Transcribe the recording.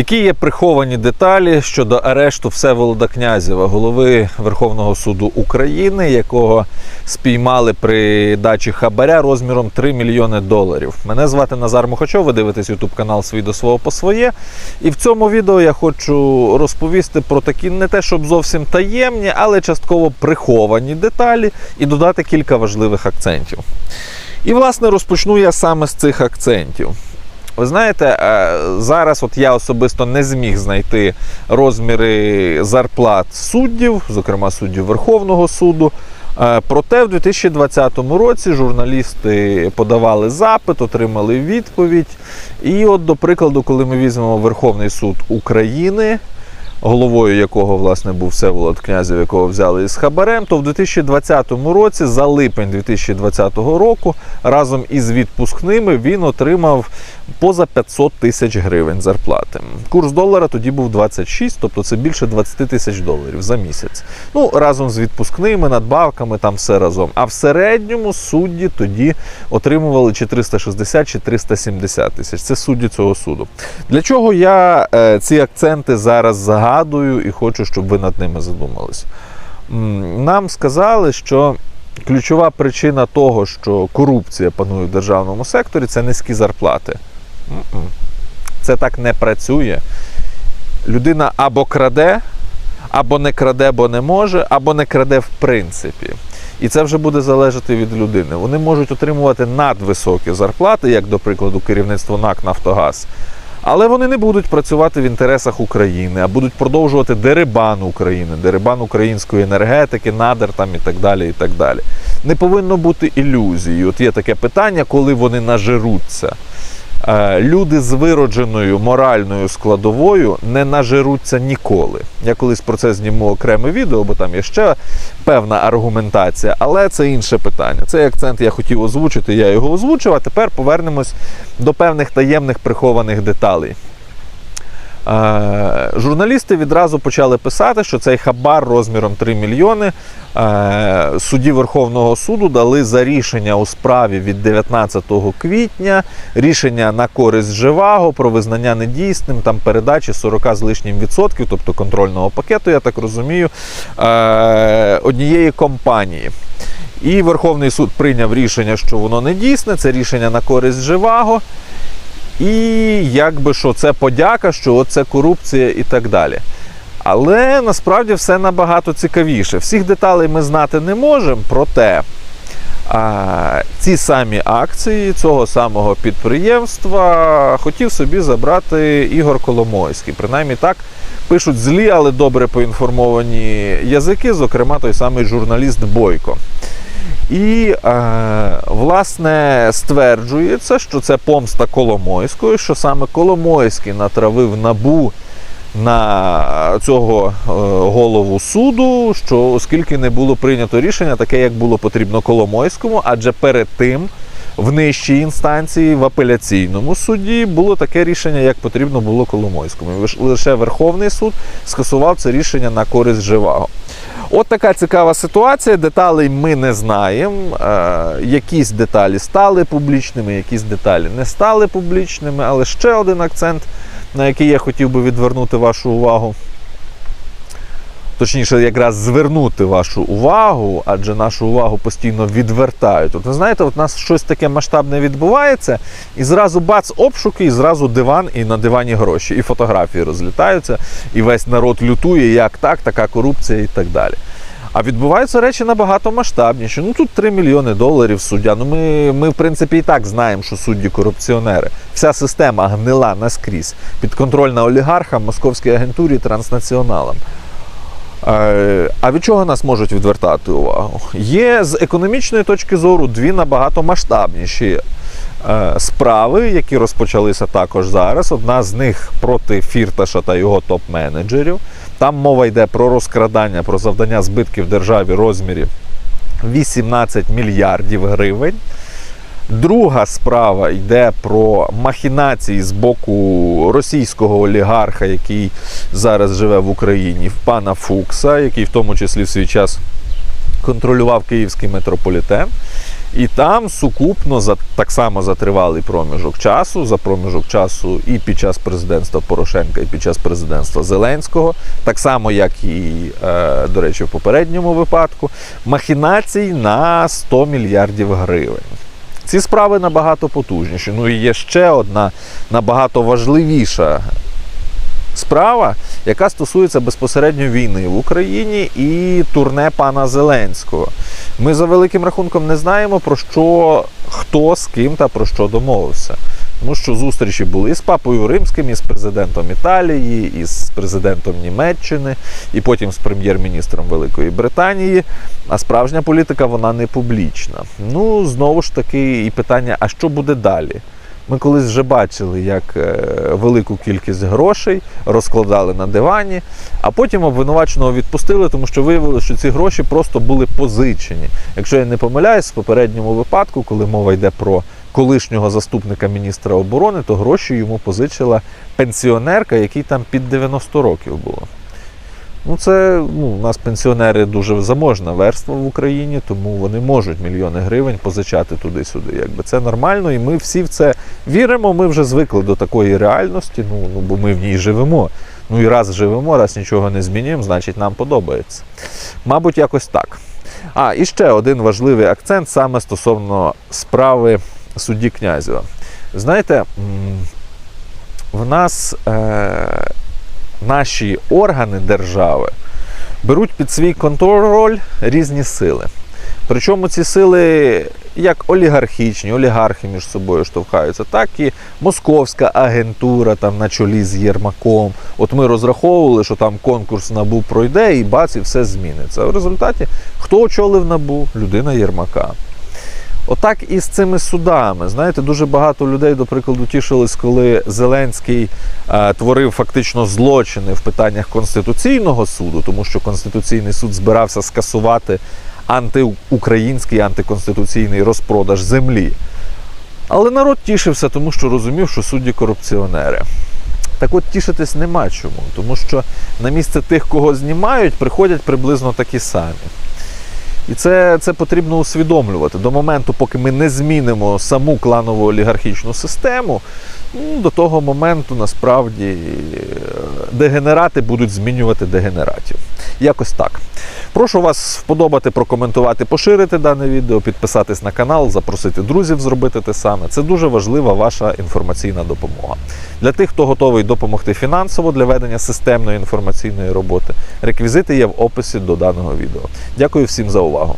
Які є приховані деталі щодо арешту Всеволода Князєва, голови Верховного суду України, якого спіймали при дачі хабаря розміром 3 мільйони доларів? Мене звати Назар Мухачов, ви дивитесь ютуб канал Свій до свого по своє. І в цьому відео я хочу розповісти про такі не те, щоб зовсім таємні, але частково приховані деталі і додати кілька важливих акцентів. І, власне, розпочну я саме з цих акцентів. Ви знаєте, е, зараз от я особисто не зміг знайти розміри зарплат суддів, зокрема суддів Верховного суду. Е, Проте в 2020 році журналісти подавали запит, отримали відповідь. І, от, до прикладу, коли ми візьмемо Верховний суд України, головою якого власне був Всеволод Князів, якого взяли із хабарем, то в 2020 році, за липень 2020 року, разом із відпускними він отримав поза 500 тисяч гривень зарплати. Курс долара тоді був 26, тобто це більше 20 тисяч доларів за місяць. Ну разом з відпускними, надбавками, там все разом. А в середньому судді тоді отримували чи 360, чи 370 тисяч. Це судді цього суду. Для чого я е, ці акценти зараз загадую і хочу, щоб ви над ними задумались? Нам сказали, що ключова причина того, що корупція панує в державному секторі, це низькі зарплати. Це так не працює. Людина або краде, або не краде, бо не може, або не краде в принципі. І це вже буде залежати від людини. Вони можуть отримувати надвисокі зарплати, як, до прикладу, керівництво НАК Нафтогаз. Але вони не будуть працювати в інтересах України, а будуть продовжувати дерибан України, дерибан української енергетики, надр там і так далі. і так далі. Не повинно бути ілюзії. От є таке питання, коли вони нажируться. Е, Люди з виродженою моральною складовою не нажируться ніколи. Я колись про це зніму окреме відео, бо там є ще певна аргументація, але це інше питання. Цей акцент я хотів озвучити, я його озвучив. А тепер повернемось до певних таємних прихованих деталей. Е, Журналісти відразу почали писати, що цей хабар розміром 3 мільйони е, судді Верховного суду дали за рішення у справі від 19 квітня, рішення на користь Живаго про визнання недійсним там передачі 40 з лишнім відсотків, тобто контрольного пакету, я так розумію, е, однієї компанії. І Верховний суд прийняв рішення, що воно не дійсне, це рішення на користь Живаго. І якби що це подяка, що це корупція і так далі. Але насправді все набагато цікавіше. Всіх деталей ми знати не можемо, проте а, ці самі акції цього самого підприємства хотів собі забрати Ігор Коломойський. Принаймні так пишуть злі, але добре поінформовані язики, зокрема той самий журналіст Бойко. І е, власне стверджується, що це помста Коломойської, що саме Коломойський натравив набу на цього е, голову суду, що оскільки не було прийнято рішення, таке як було потрібно Коломойському, адже перед тим. В нижчій інстанції в апеляційному суді було таке рішення, як потрібно було Коломойському. Лише Верховний суд скасував це рішення на користь Живаго. От така цікава ситуація. Деталей ми не знаємо. Е, якісь деталі стали публічними, якісь деталі не стали публічними. Але ще один акцент, на який я хотів би відвернути вашу увагу. Точніше, якраз звернути вашу увагу, адже нашу увагу постійно відвертають. От ви знаєте, от у нас щось таке масштабне відбувається, і зразу бац, обшуки, і зразу диван, і на дивані гроші, і фотографії розлітаються, і весь народ лютує, як так, така корупція і так далі. А відбуваються речі набагато масштабніші. Ну тут 3 мільйони доларів суддя. Ну ми, ми в принципі і так знаємо, що судді корупціонери. Вся система гнила наскрізь, підконтрольна олігархам, московській агентурі, транснаціоналам. Е, А від чого нас можуть відвертати увагу? Є з економічної точки зору дві набагато масштабніші е, справи, які розпочалися також зараз. Одна з них проти Фірташа та його топ-менеджерів. Там мова йде про розкрадання, про завдання збитків державі розмірі 18 мільярдів гривень. Друга справа йде про махінації з боку російського олігарха, який зараз живе в Україні, в пана Фукса, який в тому числі в свій час контролював київський метрополітен. І там сукупно за так само за тривалий проміжок часу, за проміжок часу і під час президентства Порошенка, і під час президентства Зеленського, так само як і, е, до речі, в попередньому випадку, махінацій на 100 мільярдів гривень. Ці справи набагато потужніші. Ну і є ще одна набагато важливіша справа, яка стосується безпосередньо війни в Україні і турне пана Зеленського. Ми за великим рахунком не знаємо про що хто з ким та про що домовився. Тому що зустрічі були і з папою Римським, і з президентом Італії, і з президентом Німеччини, і потім з прем'єр-міністром Великої Британії. А справжня політика вона не публічна. Ну знову ж таки, і питання: а що буде далі? Ми колись вже бачили, як е, велику кількість грошей розкладали на дивані, а потім обвинуваченого відпустили, тому що виявили, що ці гроші просто були позичені. Якщо я не помиляюсь, в попередньому випадку, коли мова йде про колишнього заступника міністра оборони, то гроші йому позичила пенсіонерка, якій там під 90 років було. Ну, це ну, у нас пенсіонери дуже заможна верства в Україні, тому вони можуть мільйони гривень позичати туди-сюди. Якби це нормально, і ми всі в це віримо. Ми вже звикли до такої реальності. Ну, ну бо ми в ній живемо. Ну і раз живемо, раз нічого не змінюємо, значить нам подобається. Мабуть, якось так. А, і ще один важливий акцент саме стосовно справи судді Князєва. Знаєте, в нас. Е- наші органи держави беруть під свій контроль різні сили. Причому ці сили як олігархічні, олігархи між собою штовхаються, так і московська агентура там на чолі з Єрмаком. От ми розраховували, що там конкурс набу пройде і бац, і все зміниться. В результаті хто очолив набу? Людина Єрмака. Отак і з цими судами. Знаєте, дуже багато людей, до прикладу, тішились, коли Зеленський е, творив фактично злочини в питаннях Конституційного суду, тому що Конституційний суд збирався скасувати антиукраїнський антиконституційний розпродаж землі. Але народ тішився, тому що розумів, що судді корупціонери. Так от тішитись нема чому, тому що на місце тих, кого знімають, приходять приблизно такі самі. І це, це потрібно усвідомлювати. До моменту, поки ми не змінимо саму кланову олігархічну систему, ну, до того моменту насправді е, дегенерати будуть змінювати дегенератів. Якось так. Прошу вас вподобати, прокоментувати, поширити дане відео, підписатись на канал, запросити друзів зробити те саме. Це дуже важлива ваша інформаційна допомога. Для тих, хто готовий допомогти фінансово для ведення системної інформаційної роботи, реквізити є в описі до даного відео. Дякую всім за увагу.